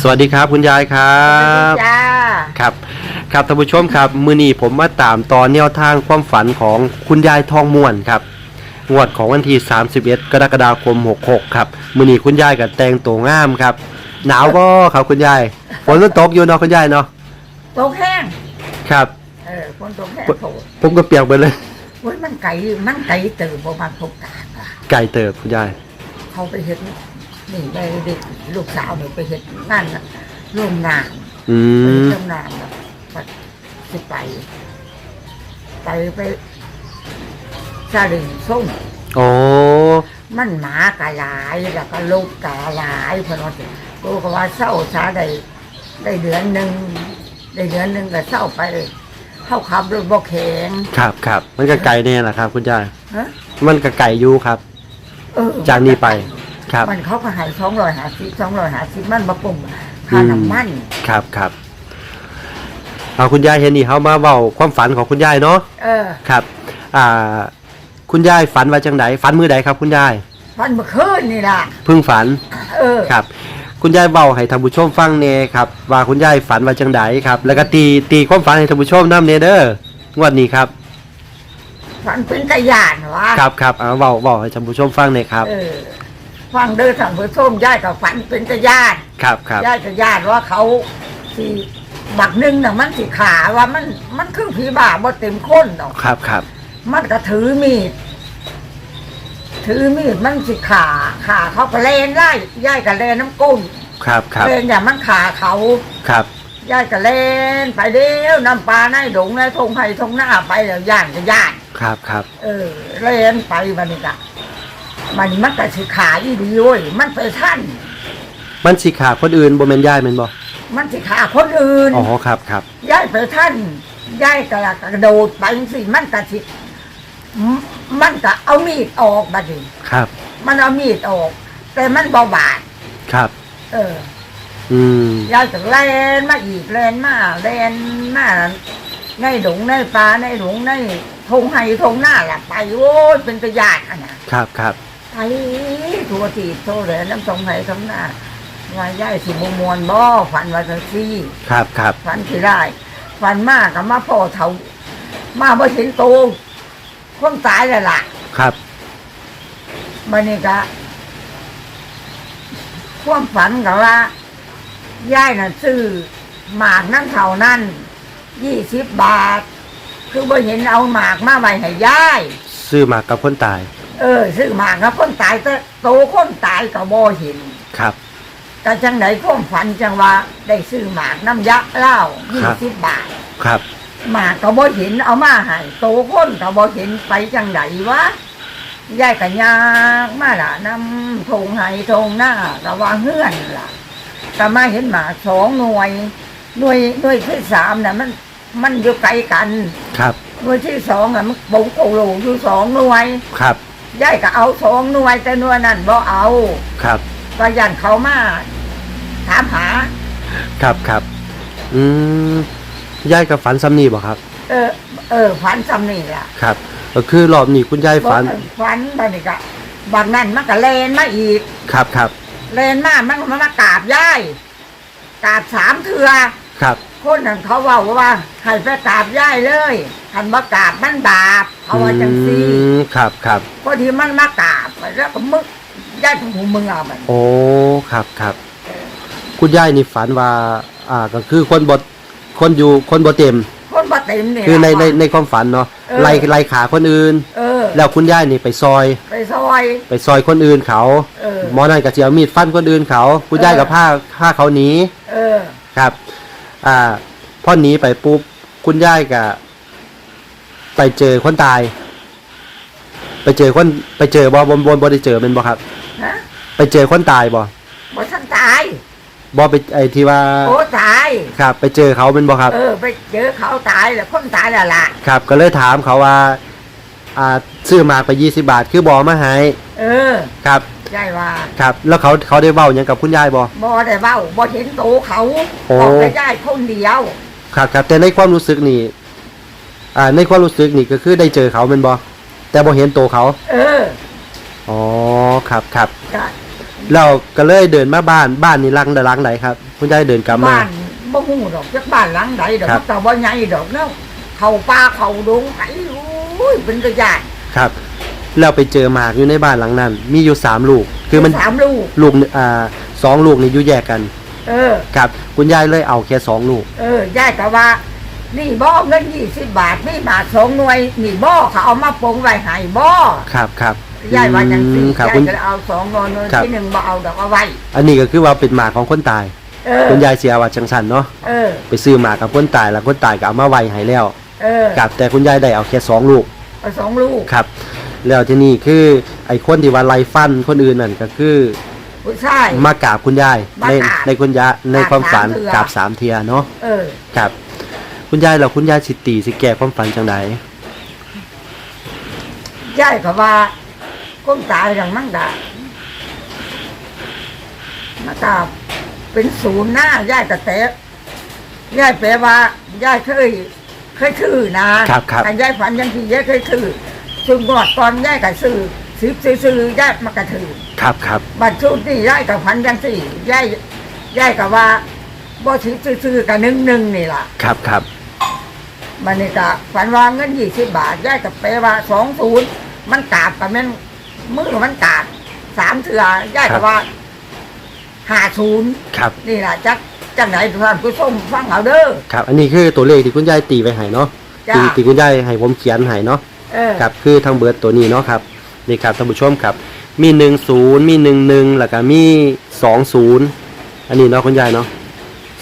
สวัสดีครับคุณยายครับ จ้า ครับ ครับท่านผู้ชมครับมือนี้ผมมาตามตอนแนวทางความฝันของคุณยายทองม่วนครับงวดของวันที่ 31 กรกฎาคม 66 ครับมือนี้คุณยายกับแต่งตัวงามครับ หนาวก็ครับคุณยายฝนมันตกอยู่เนาะคุณยายเนาะตกแห้ง ครับ เออคนตกแห้งโถผมก็เปียกไปเลย โอ้ยมันไก่มันไก่เติบบ่มาพบกันอะไก่เติบคุณยาย เขาไปเห็น นี่ได้เด็กลูกสาวหนูไปเห็นนั่นน่ะร่วมงานอืไปมร่วมงานน่ะก็สิไป ไปไปซาลิงส้มโอ้มันหมากะหลายแล้วก็ลูกกะหลายเพนว่าสิกูก็ว่าเศร้าซาได้ได้เดือนหนึ่งได้เดือนหนึ่งก็เศร้าไปเข้าขับรถบ่แข็งครับครับมันก็ไก่เนี่ยแหละครับ คุณยายฮะมันก็ไก่อยู่ครับเออจากนี้ไป ครับ มันเขาก็ใหายสองร้อยหาสิบสองร้อยหาสิบมันมาปุ่มค่าน้ำมันครับครับเอาคุณยายเห็นนี่เขามาเว้าความฝันของคุณยายเนาะเออครับ อ่า คุณยายฝันว่าจังไดฝันมือใดครับ คุณยายมันเมื่อคืนนี่ล่ะ เพิ่งฝันเออครับ คุณยายเว้าให้ท่านผู้ชมฟังเน่ครับว่าคุณยายฝันว่าจังไดครับ แล้วก็ตีตีความฝันให้ท่านผู้ชมนำเนเด้องวดนี้ครับ ฝันเป็นตะยานวะครับครับเอาเว้าเว้าให้ท่านผู้ชมฟังเน่ครับ เออ ฟังเด้อทางเพื่อส้มย่ายกับฝันเป็นตะยานครับครับย่ายกับญาติว่าเขาสิบักหนึ่งน่ะมันสิขาว่ามันมันคือผีบ้าบ่เต็มคนดอก ครับครับมันก็ถือมีด ถือมีดมันสิขาขาเขาก็เลนไล่ย่ายกับเลนน้ำกุ้งครับครับเลนอย่างมันขาเขาครับย่ายก็เล่นไปเดียวน้ำปลาในดงในทงไห้ทงหน้าไปแล้วย่านก็ย่านครับครับเออเล่นไปมันนี่กะ มันมันก็สิขาอีดีเว้ยมันไปท่านมันสิขาคนอื่นบ่แม่นยายแม่นบ่มันสิขาคนอื่นอ๋อครับครับย่ายไปท่านย่ายก็กระโดดไปสิมันก็สิมมันก็เอามีดออกบัดนี้ครับ มันเอามีดออก แต่มันเบาบาดครับ เออ อืมยายก็เล่นมาอีกเล่นมาเล่นมาในหลงในปลาในหลงในทงไห้ทงหน้าล่ะไปโอ้ยเป็นตะยานอะนะครับครับ ไปทัวตีโตเลยน้ำทงไห้ทงหน้าว่าย่ายสิบมวนบ่ฝันว่าจะซี่ครับครับฝันสิได้ฝันมากกับมาพ่อเฒ่ามาบ่เห็นโตคนตายแล้วล่ะ ครับมันนี่ก็ความฝันกับว่าย่ายน่ะซื้อหมากนั่นเท่านั้นยี่สิบบาท คือบ่เห็นเอาหมากมาไว้ให้ย่าย ซื้อมากับคนตาย เออซื้อหมากกับคนตายแต่โตคนตายก็บ่เห็นครับ แต่จังไหนความฝันจังว่าได้ซื้อหมากน้ำยักษ์เหล้ายี่สิบบาท ครับหมากก็บ่เห็นเอามาให้โตคนก็บ่เห็นไปจังไดวะยายก็ยากมาล่ะนำทงไห้ทงหน้าก็ว่าเฮือนล่ะก็มาเห็นหมาสองหน่วย หน่วยหน่วยที่สามน่ะมันมันอยู่ไกลกัน ครับ หน่วยที่สองอะมันบุกโอโลอยู่สองหน่วย ครับ ยายก็เอาสองหน่วยแต่หน่วยนั้นบ่เอาครับ ก็ยันเขามาถามหา ครับครับอืมยายกับฝันซ้ำนี่บ่ครับ เออ เออฝันจำนี่ล่ะครับก็คือรอบนี้คุณยายฝันฝันไปนี่ก็บางนั้นมันก็เลนมาอีก ครับครับเลนมามันมันมากราบย่ายกราบสามเถือครับ คนนั้นเขาเว่าว่าให้ไปกราบย่ายเลยคันว่ากราบมันบาปเขาว่าจังซี่อืมครับครับพอดีมันมากราบแล้วก็มึกย่ายของหูมึงเอามันโอ้ครับครับ คุณยายนี่ฝันว่า อ่าก็คือคนบดคนอยู่คนบ่เต็ม คนบ่เต็มเนี่ยคือในในในความฝันเนาะเออไล่ไล่ขาคนอื่น เออ แล้วคุณยายนี่ไปซอย ไปซอย ไปซอยคนอื่นเขาเออหมอนั่นก็สิเอามีดฟันคนอื่นเขา คุณยายเออกับผ้าผ้าเขาหนีเออ ครับ อ่าพอหนีไปปุ๊บคุณยายก็ไปเจอคนตาย ไปเจอคนไปเจอบอบนบนบได้เจอเป็นบ่ครับ ฮะไปเจอคนตายบ่บ่ทันตาย บอไปไอ้ที่ว่าโอ้ตาย ครับ ไปเจอเขาเป็นบ่ครับ เออ ไปเจอเขาตายแล้วคนตายแล้วล่ะ ครับ ก็เลยถามเขาว่า อ่าซื้อหมากไปยี่สิบาท คือบอมาให้เออ ครับ ยายว่าครับ แล้วเขาเขาได้เว้าหยังกับคุณยายบ่ บ่ได้เว้าบ่เห็นโตเขาโอ้ บอกแต่ยายคนเดียว ครับครับแต่ในความรู้สึกนี่อ่าในความรู้สึกนี่ก็คือได้เจอเขาเป็นบ่แต่บ่เห็นตัวเขาเอออ๋อครับครับก็เราก็เลยเดินมาบ้านบ้านนี่รังแต่รังไหนครับ คุณยายเดินกลับมา บ้านบ่ฮู้ดอกจักบ้านหลังใดดอกครับแต่บ่ใหญ่ดอกเนาะเข้าป่าเข้าดงไผโอ้ยเป็นตะยานครับ แล้วไปเจอหมากอยู่ในบ้านหลังนั้น มีอยู่สามลูก คือมันสามลูกลูกหนึ่งอ่าสองลูกนี่อยู่แยกกัน เออ ครับคุณยายเลยเอาแค่สองลูก เออยายก็ว่านี่บ่เงินยี่สิบบาทนี่บาทสองหน่วยนี่บ่เขาเอามาปงไว้ให้บ่ครับครับยายว่าจังซี่อืมครับยายคุณก็เลยเอาสองหน่วยหน่วยครับที่หนึ่งบ่เอาดอกเอาไว้อันนี้ก็คือว่าเป็นหมากของคนตายเออคุณยายเสียว่าจังสันเนาะเออไปซื้อหมากกับคนตายแล้วคนตายก็เอามาไว้ให้แล้วเออครับแต่คุณยายได้เอาแค่สองลูกเอาสองลูกครับ แล้วที่นี่คือไอ้คนที่ว่าไล่ฟันคนอื่นนั่นก็คือผู้ชาย มากราบคุณยายมาในกราบในคุณยายในความฝันกราบสามเทื่อกราบสามเทียเนาะเออ ครับคุณยายเราคุณยายสิตีสิแก่ความฝันจังไดยายก็ว่าคนตายดังมั่งดามันก็เป็นศูนย์หน้ายายกระแตะยายแปลว่ายายเคย เคยถือนะครับครับแต่ยายฝันยังที่ยายเคยถือ ซึ่งงอดตอนยายก็ซื้อซื้อซื้อซื้อยายมากระถือครับครับบัดชุดนี่ยายกับฝันยังสี่ยายยายกับว่าบ่ซื้อซื้อซื้อกับหนึ่งหนึ่งนี่ล่ะครับครับมันนี่ก็ฝันว่าเงินยี่สิบบาทยายกับแปลว่าสองศูนย์มันกราบกับแม่นมือมันกราบสามเถื่อยายกับว่าห้าศูนย์ครับนี่ล่ะจักจังไหนท่านผู้ชมฟังเอาเด้อครับ อันนี้คือตัวเลขที่คุณยายตีไปให้เนาะจ้ะตีที่คุณยายให้ผมเขียนให้เนาะ เออ ครับคือทางเบิร์ดตัวนี้เนาะครับนี่ครับท่านผู้ชมครับ มีหนึ่งศูนย์มีหนึ่งหนึ่งแล้วก็มีสองศูนย์อันนี้เนาะคุณยายเนาะ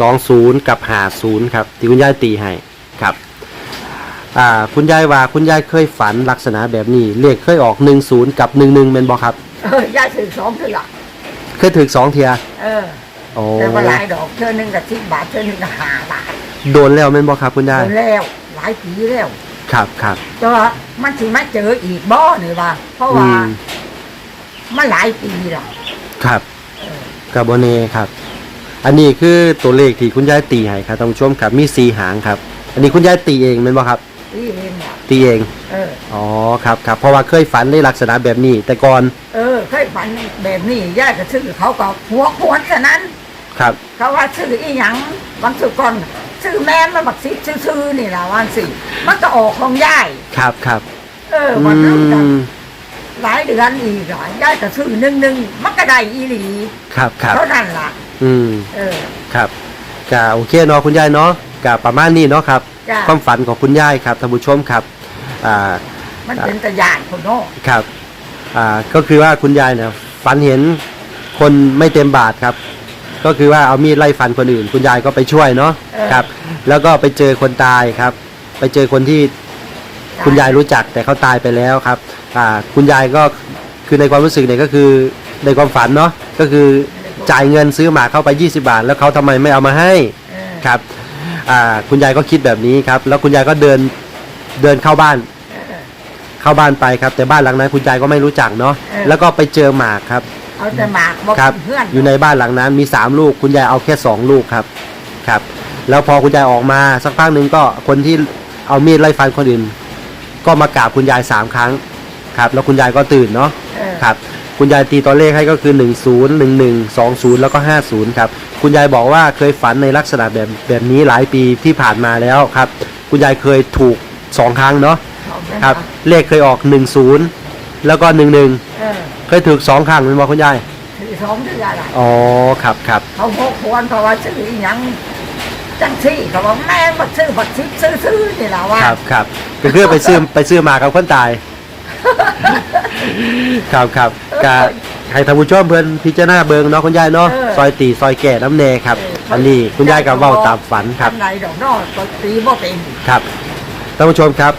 สองศูนย์กับหาศูนย์ครับที่คุณยายตีให้ครับอ่าคุณยายว่าคุณยายเคยฝันลักษณะแบบนี้เลขเคยออกหนึ่งศูนย์กับหนึ่งหนึ่งเป็นบอครับ เออยายซื้อสองเถื่อเคยถึกสองเทียเออ โอ้แต่ว่าหลายดอกเทื่อหนึงกับสิบบาทเทื่อหนึงกับห้าบาทโดนแล้วเป็นบอครับคุณยายโดนแล้ว หลายปีแล้ว ครับครับ แต่ว่ามันสิมาเจออีกบ่นี่ว่า เพราะว่าอืม มันหลายปีแล้วครับเออกับโบเน่ครับ อันนี้คือตัวเลขที่คุณยายตีให้ครับท่านผู้ชมครับมีสีหางครับ อันนี้คุณยายตีเองเป็นบ่ครับนี่เองอะตีเองเออ อ๋อครับครับเพราะว่าเคยฝันในลักษณะแบบนี้ แต่ก่อนเออเคยฝันแบบนี้ย่าก็ซื้อเขาก็หัวขวนฉะนั้น ครับ เขาว่าซื้ออีหยังบางสุก่อน ซื้อแม่นมาบักซิซื้อๆนี่ล่ะวันสิมันก็ออกของย่ายครับครับเอออืวันนั้นก็มหลายเดือนอีกหลายย่ายก็ซื้อหนึ่งหนึ่งมันก็ได้อีหลีครับครับเท่านั้นล่ะ อืมเออ ครับกะโอเคเนาะคุณยายเนาะกะประมาณนี้เนาะครับ จ้ะ ความฝันของคุณยายครับท่านผู้ชมครับอ่า มันเป็นตะยานคนโน้ครับ อ่า ก็คือว่าคุณยายเนี่ยฝันเห็นคนไม่เต็มบาทครับ ก็คือว่าเอามีดไล่ฟันคนอื่น คุณยายก็ไปช่วยเนาะเออ ครับ แล้วก็ไปเจอคนตายครับ ไปเจอคนที่คุณยายรู้จักแต่เขาตายไปแล้วครับอ่าคุณยายก็คือในความรู้สึกเนี่ยก็คือในความฝันเนาะก็คือจ่ายเงินซื้อหมาเข้าไป 20 บาท แล้วเขาทำไมไม่เอามาให้ เออครับอ่าคุณยายก็คิดแบบนี้ครับ แล้วคุณยายก็เดินเดินเข้าบ้าน เออ เข้าบ้านไปครับ แต่บ้านหลังนั้นคุณยายก็ไม่รู้จักเนาะ เออ แล้วก็ไปเจอหมากครับ เอาแต่หมากบอกครับเพื่อนอยู่ในบ้านหลังนั้นมีสามลูกคุณยายเอาแค่สองลูกครับครับ แล้วพอคุณยายออกมาสักพักหนึ่งก็คนที่เอามีดไล่ฟันคนอื่น ก็มากราบคุณยายสามครั้งครับ แล้วคุณยายก็ตื่นเนาะเออครับ คุณยายตีตัวเลขให้ก็คือ1 0 1 1 2 0 แล้วก็ 50 ครับ คุณยายบอกว่าเคยฝันในลักษณะแบบแบบนี้หลายปีที่ผ่านมาแล้วครับ คุณยายเคยถูกสองครั้งเนาะ เอาไปครับเลขเคยออก 10 แล้วก็11เออเคยถูกสองครั้งเป็นบ่คุณยายถือสองเดือนละอ๋อครับครับเขาพกควรเขาว่าซื้ออีหยังจังซี่เขาบอกแม่บักซื้อบักซิซื้อซื้อนี่แหละว่าครับครับก็คือไปซื้อไปซื้อมากับคนตาย ครับครับกะให้ท่านผู้ชมเพิ่นพิจารณาเบิงเนาะคุณยายเนาะเออซอยตีซอยแก่น้ำแน่ครับเอออันนี้คุณยายก็เว้าตามฝันครับ ทำไรดอกนอกก็ตีบ่เป็น ครับท่านผู้ชมครับ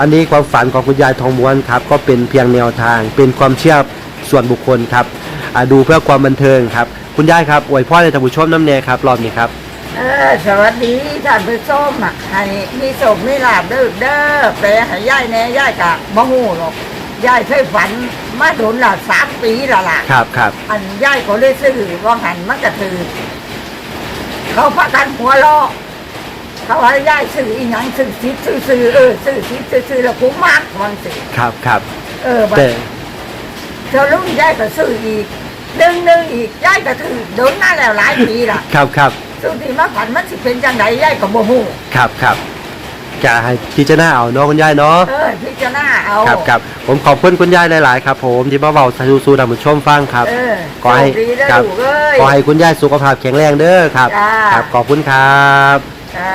อันนี้ความฝันของคุณยายทองม้วนครับก็เป็นเพียงแนวทาง เป็นความเชื่อส่วนบุคคลครับอ่าดูเพื่อความบันเทิงครับ คุณยายครับอวยพรให้ท่านผู้ชมน้ำแน่ครับรอบนี้ครับ เออสวัสดีท่านผู้ชมอะให้มีโศกมีลาบเด้อเด้อแปลให้ย่ายแหน่ย่ายกะบ่ฮู้หรอกย่ายเคยฝันมาโดนละสามปีและล่ะ ครับครับอันย่ายก็เลยซื้อว่าหันมันก็ถือ เขาพากันหัวล้อ เขาให้ย่ายซื้ออีหยังซื้อซิซื้อซื้อเออซื้อซิซื้อซื้อแล้วกูมากมันสิครับครับเออบัดแต่เธอลุงย่ายก็ซื้ออีกหนึ่งหนึ่งอีกยายก็ถือเดินมาแล้วหลายปีล่ะครับครับสุดที่มาฝันมันสิเป็นจังไดยายก็บ่ฮู้ครับครับจะให้พิจารณาเอาเนาะคุณยายเนาะเออพิจารณาเอาครับครับผมขอบคุณคุณยายหลาย ๆ ครับ ผมที่มาเบาสู่สู่ท่านผู้ชมฟังครับเออขอให้โชคดีเด้อครับลูกเอ้ย ขอให้คุณยายสุขภาพแข็งแรงเด้อครับ จ้า ครับขอบคุณครับ จ้า